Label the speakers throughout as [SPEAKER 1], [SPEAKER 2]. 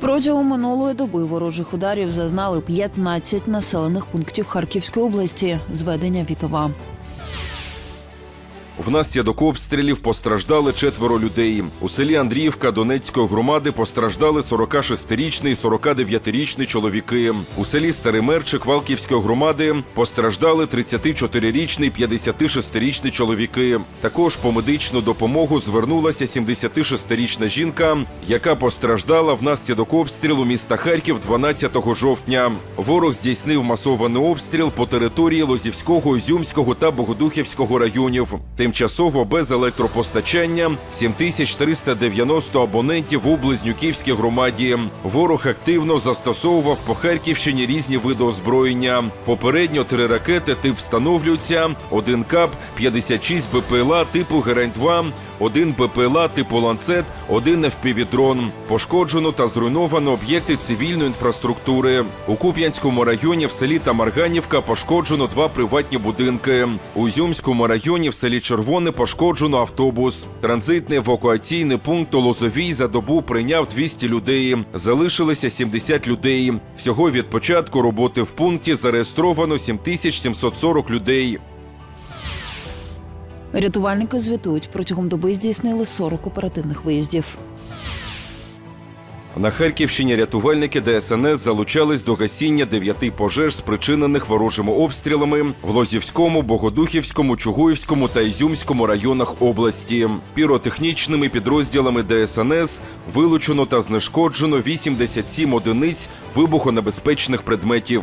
[SPEAKER 1] Протягом минулої доби ворожих ударів зазнали 15 населених пунктів Харківської області. Зведення Вітова.
[SPEAKER 2] Внаслідок обстрілів постраждали четверо людей. У селі Андріївка Донецької громади постраждали 46-річний і 49-річний чоловіки. У селі Старий Мерчик Валківської громади постраждали 34-річний і 56-річний чоловіки. Також по медичну допомогу звернулася 76-річна жінка, яка постраждала внаслідок обстрілу міста Харків 12 жовтня. Ворог здійснив масований обстріл по території Лозівського, Ізюмського та Богодухівського районів. Тимчасово без електропостачання 7390 абонентів у Близнюківській громаді. Ворог активно застосовував по Харківщині різні види озброєння. Попередньо три ракети тип встановлюються, один КАП, 56 БПЛА типу Герань-2, один БПЛА типу Ланцет, один FPV-дрон. Пошкоджено та зруйновано об'єкти цивільної інфраструктури. У Куп'янському районі в селі Тамарганівка пошкоджено два приватні будинки. У Ізюмському районі в селі Червоне пошкоджено автобус. Транзитний евакуаційний пункт у Лозовій за добу прийняв 200 людей. Залишилося 70 людей. Всього від початку роботи в пункті зареєстровано 7740 людей.
[SPEAKER 1] Рятувальники звітують, протягом доби здійснили 40 оперативних виїздів.
[SPEAKER 2] На Харківщині рятувальники ДСНС залучались до гасіння дев'яти пожеж, спричинених ворожими обстрілами в Лозівському, Богодухівському, Чугуївському та Ізюмському районах області. Піротехнічними підрозділами ДСНС вилучено та знешкоджено 87 одиниць вибухонебезпечних предметів.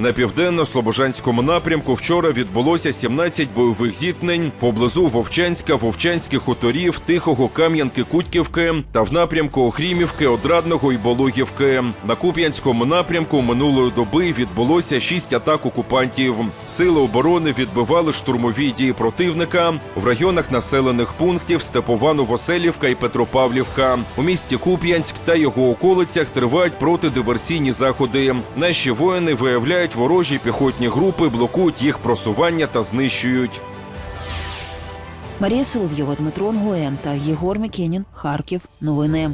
[SPEAKER 2] На південно-слобожанському напрямку вчора відбулося 17 бойових зіткнень поблизу Вовчанська, Вовчанських хуторів, Тихого, Кам'янки, Кутьківки та в напрямку Охрімівки, Одрадного і Болохівки. На Куп'янському напрямку минулої доби відбулося 6 атак окупантів. Сили оборони відбивали штурмові дії противника в районах населених пунктів Степова, Новоселівка і Петропавлівка. У місті Куп'янськ та його околицях тривають протидиверсійні заходи. Наші воїни виявляють ворожі піхотні групи, блокують їх просування та знищують.
[SPEAKER 1] Марія Соловйова, Дмитро Онгоєн та Єгор Мікенін. Харків. Новини.